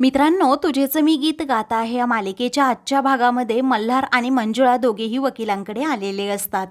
मित्रांनो तुझेच मी गीत गात आहे या मालिकेच्या आजच्या भागामध्ये मल्हार आणि मंजुळा दोघेही वकिलांकडे आलेले असतात.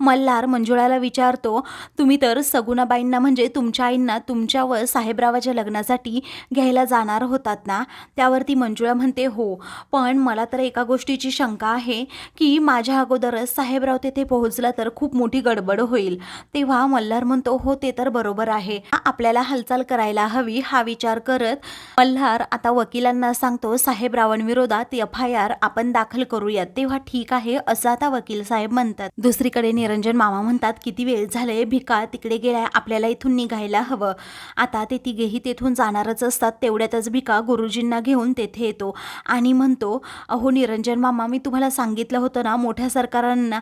मल्हार मंजुळाला विचारतो तुम्ही तर सगुणाबाईंना म्हणजे तुमच्या आईंना तुमच्या व साहेबरावाच्या लग्नासाठी घ्यायला जाणार होतात ना? त्यावरती मंजुळा म्हणते हो. पण मला तर एका गोष्टीची शंका आहे की माझ्या अगोदरच साहेबराव तेथे पोहोचला तर खूप मोठी गडबड होईल. तेव्हा मल्हार म्हणतो हो ते तर बरोबर आहे. आपल्याला हालचाल करायला हवी. हा विचार करत मल्हार आता आता वकिलांना सांगतो साहेबरावांविरोधात एफ आय आर आपण दाखल करूयात तेव्हा ठीक आहे असं आता वकील साहेब म्हणतात. दुसरीकडे निरंजन मामा म्हणतात किती वेळ झाले भिका तिकडे गेलाय आपल्याला इथून निघायला हवं. आता ते तिघेही तेथून जाणारच असतात तेवढ्यातच भिका गुरुजींना घेऊन तेथे येतो. आणि म्हणतो अहो निरंजन मामा मी तुम्हाला सांगितलं होतं ना मोठ्या सरकारांना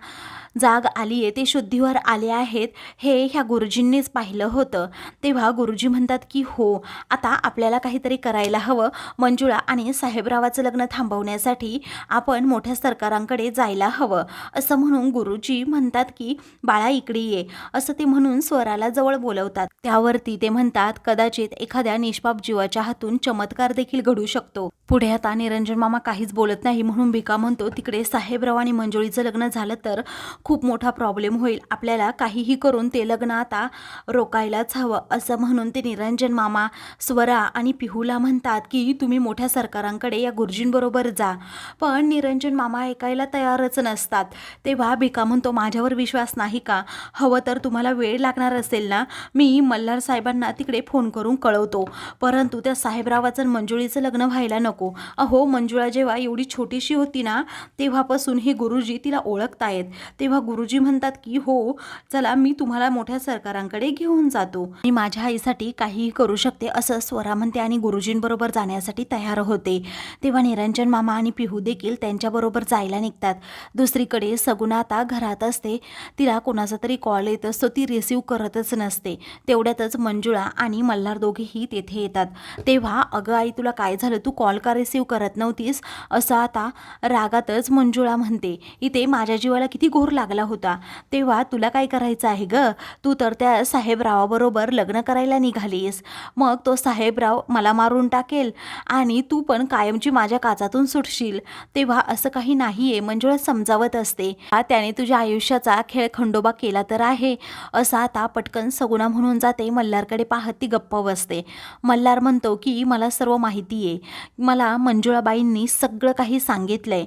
जाग आली आहे ते शुद्धीवर आले आहेत हे ह्या गुरुजींनीच पाहिलं होतं. तेव्हा गुरुजी म्हणतात की हो आता आपल्याला काहीतरी करायला हवं. मंजुळा आणि साहेबरावाचं लग्न थांबवण्यासाठी आपण मोठ्या सरकारांकडे जायला हवं. असं म्हणून गुरुजी म्हणतात की बाळा इकडे ये. असं ते म्हणून स्वराला जवळ बोलवतात. त्यावरती ते म्हणतात कदाचित एखाद्या निष्पाप जीवाच्या हातून चमत्कार देखील घडू शकतो. पुढे आता निरंजन मामा काहीच बोलत नाही म्हणून भिका म्हणतो तिकडे साहेबराव आणि मंजुळीचं लग्न झालं तर खूप मोठा प्रॉब्लेम होईल. आपल्याला काहीही करून ते लग्न आता रोकायलाच हवं असं म्हणून ते निरंजन मामा स्वरा आणि पिहूला म्हणतात की तुम्ही मोठ्या सरकारांकडे या गुरुजींबरोबर जा. पण निरंजन मामा ऐकायला तयारच नसतात. तेव्हा भिका म्हणतो माझ्यावर विश्वास नाही का? हवं तर तुम्हाला वेळ लागणार असेल ना? मी मल्हार साहेबांना तिकडे फोन करून कळवतो. परंतु त्या साहेबरावाचं मंजुळीचं लग्न व्हायला नको. अहो मंजुळा जेव्हा एवढी छोटीशी होती ना तेव्हापासून हे गुरुजी तिला ओळखतायत. तेव्हा तेव्हा गुरुजी म्हणतात की हो चला मी तुम्हाला मोठ्या सरकारांकडे घेऊन जातो. मी माझ्या आईसाठी काहीही करू शकते असं स्वरा म्हणते आणि गुरुजींबरोबर जाण्यासाठी तयार होते. तेव्हा निरंजन मामा आणि पिहू देखील त्यांच्याबरोबर जायला निघतात. दुसरीकडे सगुणा आता घरात असते. तिला कोणाचा तरी कॉल येत असतो ती रिसीव करतच नसते. तेवढ्यातच मंजुळा आणि मल्हार दोघेही तेथे येतात. तेव्हा अगं आई तुला काय झालं? तू कॉल का रिसीव करत नव्हतीस? असं आता रागातच मंजुळा म्हणते. इथे माझ्या जीवाला किती घोर लागला होता. तेव्हा तुला काय करायचं आहे ग? तू तर त्या साहेबरावाबरोबर लग्न करायला निघालीस. मग तो साहेबराव मला मारून टाकेल आणि तू पण कायमची माझ्या काचातून सुटशील. तेव्हा असं काही नाही आहे मंजुळा समजावत असते. त्याने तुझ्या आयुष्याचा खेळ खंडोबा केला तर आहे. असा आता पटकन सगुणा म्हणून जाते मल्हारकडे पाहत ती गप्प बसते. मल्हार म्हणतो की मला सर्व माहिती आहे मला मंजुळाबाईंनी सगळं काही सांगितलंय.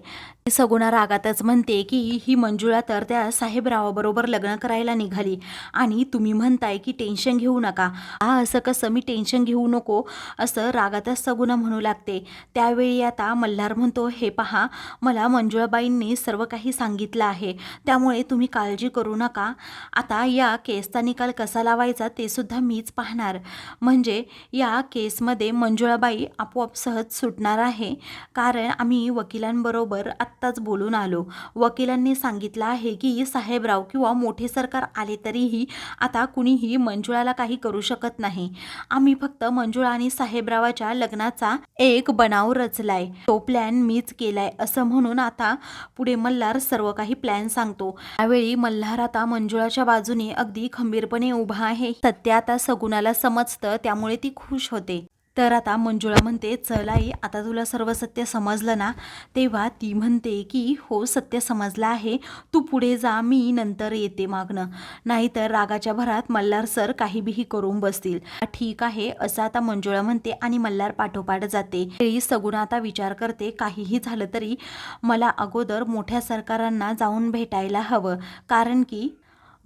सगुणा रागातच म्हणते की ही मंजुळा तर त्या साहेबरावाबरोबर लग्न करायला निघाली आणि तुम्ही म्हणताय की टेन्शन घेऊ नका. हा असं कसं? मी टेन्शन घेऊ नको असं रागातच सगुणा म्हणू लागते. त्यावेळी आता मल्हार म्हणतो हे पहा मला मंजुळाबाईंनी सर्व काही सांगितलं आहे. त्यामुळे तुम्ही काळजी करू नका. आता या केसचा निकाल कसा लावायचा ते सुद्धा मीच पाहणार. म्हणजे या केसमध्ये मंजुळाबाई आपोआप सहज सुटणार आहे. कारण आम्ही वकिलांबरोबर आत्ताच बोलून आलो. वकिलांनी सांगितलं आहे की साहेबराव किंवा मोठे सरकार आले तरीही आता कुणीही मंजुळाला काही करू शकत नाही. आम्ही फक्त मंजुळा आणि साहेबरावाच्या लग्नाचा एक बनाव रचलाय. तो प्लॅन मीच केलाय असं म्हणून आता पुढे मल्हार सर्व काही प्लॅन सांगतो. त्यावेळी मल्हार आता मंजुळाच्या बाजूने अगदी खंबीरपणे उभा आहे. सत्य आता सगुणाला समजतं त्यामुळे ती खुश होते. तर आता मंजुळा म्हणते चल आई आता तुला सर्व सत्य समजलं ना? तेव्हा ती म्हणते की हो सत्य समजलं आहे. तू पुढे जा मी नंतर येते मागणं. नाहीतर रागाच्या भरात मल्हार सर काही बिही करून बसतील. ठीक आहे असं आता मंजुळा म्हणते आणि मल्हार पाठोपाठ जाते. तरी सगुणा आता विचार करते. काहीही झालं तरी मला अगोदर मोठ्या सरकारांना जाऊन भेटायला हवं. कारण की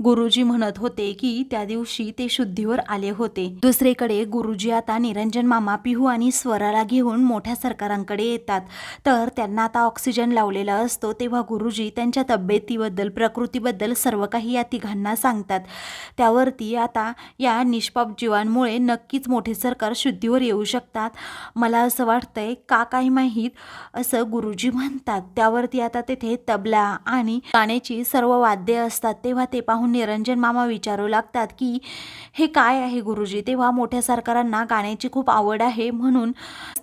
गुरुजी म्हणत होते की त्या दिवशी ते शुद्धीवर आले होते. दुसरीकडे गुरुजी आता निरंजन मामा पिहू आणि स्वराला घेऊन मोठ्या सरकारांकडे येतात. तर त्यांना आता ऑक्सिजन लावलेला असतो तेव्हा गुरुजी त्यांच्या तब्येतीबद्दल प्रकृतीबद्दल सर्व काही या तिघांना सांगतात. त्यावरती आता या निष्पाप जीवांमुळे नक्कीच मोठे सरकार शुद्धीवर येऊ शकतात. मला असं वाटतंय का काही माहीत असं गुरुजी म्हणतात. त्यावरती आता तेथे तबला आणि गाण्याची सर्व वाद्य असतात तेव्हा ते पाहून पाहून निरंजन मामा विचारू लागतात की हे काय आहे गुरुजी? तेव्हा मोठ्या सरकारांना गाण्याची खूप आवड आहे. म्हणून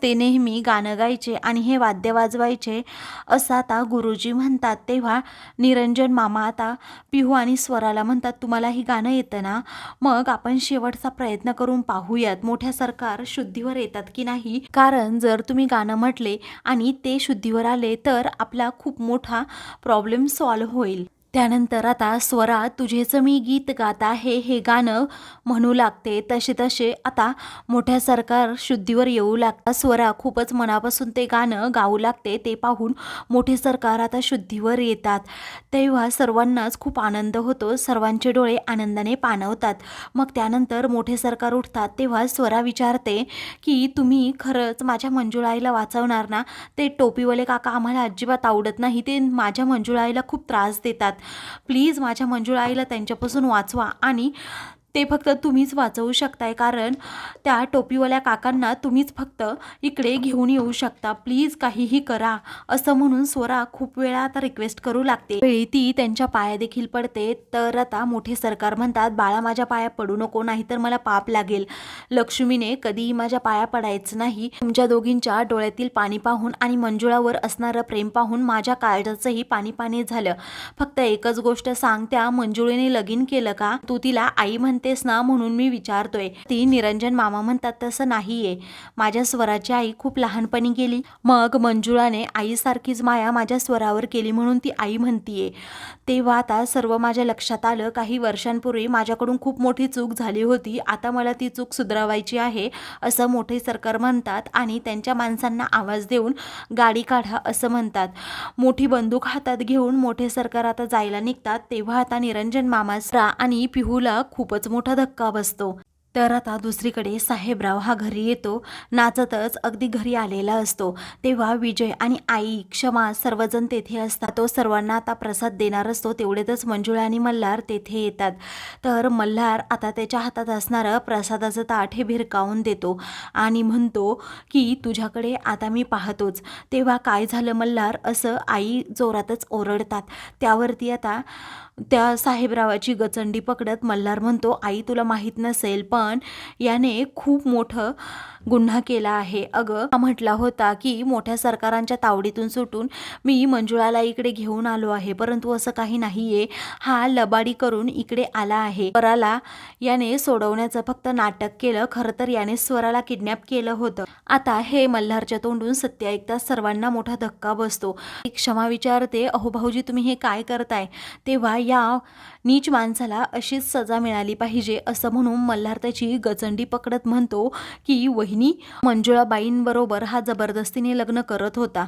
ते नेहमी गाणं गायचे आणि हे वाद्य वाजवायचे असं आता गुरुजी म्हणतात. तेव्हा निरंजन मामा आता पिहू आणि स्वराला म्हणतात तुम्हाला ही गाणं येतं ना? मग आपण शेवटचा प्रयत्न करून पाहूयात. मोठ्या सरकार शुद्धीवर येतात की नाही? कारण जर तुम्ही गाणं म्हटले आणि ते शुद्धीवर आले तर आपला खूप मोठा प्रॉब्लेम सॉल्व्ह होईल. त्यानंतर आता स्वरा तुझेच मी गीत गात आहे हे गाणं म्हणू लागते. तसे तसे आता मोठ्या सरकार शुद्धीवर येऊ लागता. स्वरा खूपच मनापासून ते गाणं गाऊ लागते. ते पाहून मोठे सरकार आता शुद्धीवर येतात. तेव्हा सर्वांनाच खूप आनंद होतो. सर्वांचे डोळे आनंदाने पाणवतात मग त्यानंतर मोठे सरकार उठतात. तेव्हा स्वरा विचारते की तुम्ही खरंच माझ्या मंजुळाईला वाचवणार ना? ते टोपीवाले काका आम्हाला अजिबात आवडत नाही. ते माझ्या मंजुळाईला खूप त्रास देतात. प्लीज माझ्या मंजुळाईला त्यांच्यापासून वाचवा आणि ते फक्त तुम्हीच वाचवू शकताय कारण त्या टोपीवाल्या काकांना तुम्हीच फक्त इकडे घेऊन येऊ शकता. प्लीज काहीही करा असं म्हणून स्वरा खूप वेळा आता रिक्वेस्ट करू लागते. वेळी ती त्यांच्या पाया देखील पडते. तर आता मोठे सरकार म्हणतात बाळा माझ्या पाया पडू नको नाही तर मला पाप लागेल. लक्ष्मीने कधीही माझ्या पाया पडायचं नाही. तुमच्या दोघींच्या डोळ्यातील पाणी पाहून आणि मंजुळावर असणारं प्रेम पाहून माझ्या काळजाचंही पाणी पाणी झालं. फक्त एकच गोष्ट सांग त्या मंजुळीने लगीन केलं का? तू तिला आई म्हणते म्हणतेस ना म्हणून मी विचारतोय. ती निरंजन मामा म्हणतात तसं नाहीये. माझ्या स्वराची आई खूप लहानपणी गेली. मग मंजुळाने आईसारखीच माया माझ्या स्वरावर केली म्हणून ती आई म्हणतीये. तेव्हा आता सर्व माझ्या लक्षात आलं. काही वर्षांपूर्वी माझ्याकडून खूप मोठी चूक झाली होती. आता मला ती चूक सुधारावायची आहे असं मोठे सरकार म्हणतात आणि त्यांच्या माणसांना आवाज देऊन गाडी काढा असं म्हणतात. मोठी बंदूक हातात घेऊन मोठे सरकार आता जायला निघतात. तेव्हा आता निरंजन मामासरा आणि पिहूला खूपच मोठा धक्का बसतो. तर आता दुसरीकडे साहेबराव हा घरी येतो. नाचतच अगदी घरी आलेला असतो. तेव्हा विजय आणि आई क्षमा सर्वजण तेथे असतात. तो सर्वांना आता प्रसाद देणार असतो. तेवढेतच मंजुळा आणि मल्हार तेथे येतात. तर मल्हार आता त्याच्या हातात असणारं प्रसादाचं ताट हे भिरकावून देतो आणि म्हणतो की तुझ्याकडे आता मी पाहतोच. तेव्हा काय झालं मल्हार? असं आई जोरातच ओरडतात. त्यावरती आता त्या साहेबरावाची गचंडी पकडत मल्हार म्हणतो आई तुला माहीत नसेल पण याने खूप मोठं गुन्हा केला आहे. अगं म्हटला होता की मोठ्या सरकारांच्या तावडीतून सुटून मी मंजुळाला इकडे घेऊन आलो आहे. परंतु असं काही नाहीये. हा लबाडी करून इकडे आला आहे. स्वराला याने सोडवण्याचं फक्त नाटक केलं. खरं तर याने स्वराला किडनॅप केलं होतं. आता हे मल्हारच्या तोंडून सत्य ऐकता सर्वांना मोठा धक्का बसतो. क्षमा विचारते अहो भाऊजी तुम्ही हे काय करताय? तेव्हा या नीच माणसाला अशीच सजा मिळाली पाहिजे. असं म्हणून मल्हार त्याची गचंडी पकडत म्हणतो की वहिनी मंजुळाबाईंबरोबर हा जबरदस्तीने लग्न करत होता.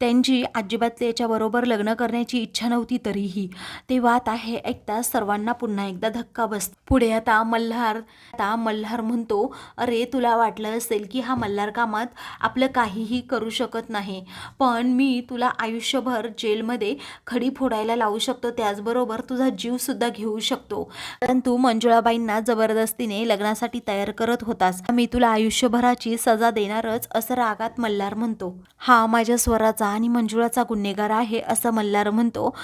त्यांची अजिबात त्याच्याबरोबर लग्न करण्याची इच्छा नव्हती तरीही. तेव्हा आता हे ऐकता सर्वांना पुन्हा एकदा धक्का बसतो. पुढे आता मल्हार आता मल्हार म्हणतो अरे तुला वाटलं असेल की हा मल्हार कामात आपलं काहीही करू शकत नाही. पण मी तुला आयुष्यभर जेलमध्ये खडी फोडायला लावू शकतो. त्याचबरोबर तुझा जीव सुद्धा घेऊ शकतो. परंतु मंजुळाबाईंना जबरदस्तीने लग्नासाठी तयार करत होतास. मी तुला आयुष्यभर आयुष्यभराची सजा देणारच असं रागात मल्हार म्हणतो. हा माझ्या स्वराचा आणि मंजुळाचा गुन्हेगार आहे असं मल्हार म्हणतो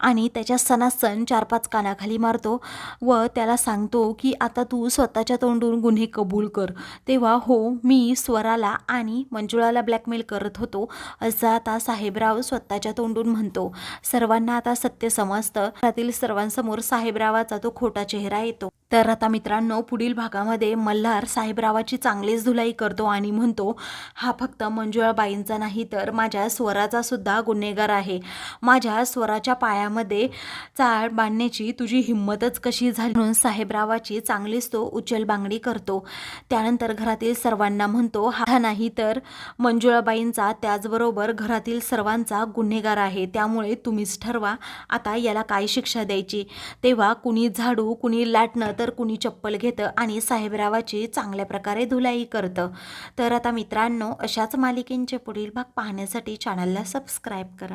आणि त्याच्या सणासण चार पाच कानाखाली मारतो व त्याला सांगतो की आता तू स्वतःच्या तोंडून गुन्हे कबूल कर. तेव्हा हो मी स्वराला आणि मंजुळाला ब्लॅकमेल करत होतो असं आता साहेबराव स्वतःच्या तोंडून म्हणतो. सर्वांना आता सत्य समजतं. घरातील सर्वांसमोर साहेबरावाचा तो खोटा चेहरा येतो. तर आता मित्रांनो पुढील भागामध्ये मल्हार साहेबरावाची चांगलीच धुलाई करतो आणि म्हणतो हा फक्त मंजुळाबाईंचा नाही तर माझ्या स्वराचा सुद्धा गुन्हेगार आहे. माझ्या स्वराच्या पायामध्ये चाळ बांधण्याची तुझी हिंमतच कशी झाली? म्हणून साहेबरावाची चांगलीच तो उचलबांगडी करतो. त्यानंतर घरातील सर्वांना म्हणतो हा नाही तर मंजुळाबाईंचा त्याचबरोबर घरातील सर्वांचा गुन्हेगार आहे. त्यामुळे तुम्हीच ठरवा आता याला काय शिक्षा द्यायची? तेव्हा कुणी झाडू कुणी लाटणं तर कुणी चप्पल घेतं आणि साहेबरावाची चांगल्या प्रकारे धुलाई करतं. तर आता मित्रांनो अशाच मालिकेंचे पुढील भाग पाहण्यासाठी चॅनलला सबस्क्राईब करा.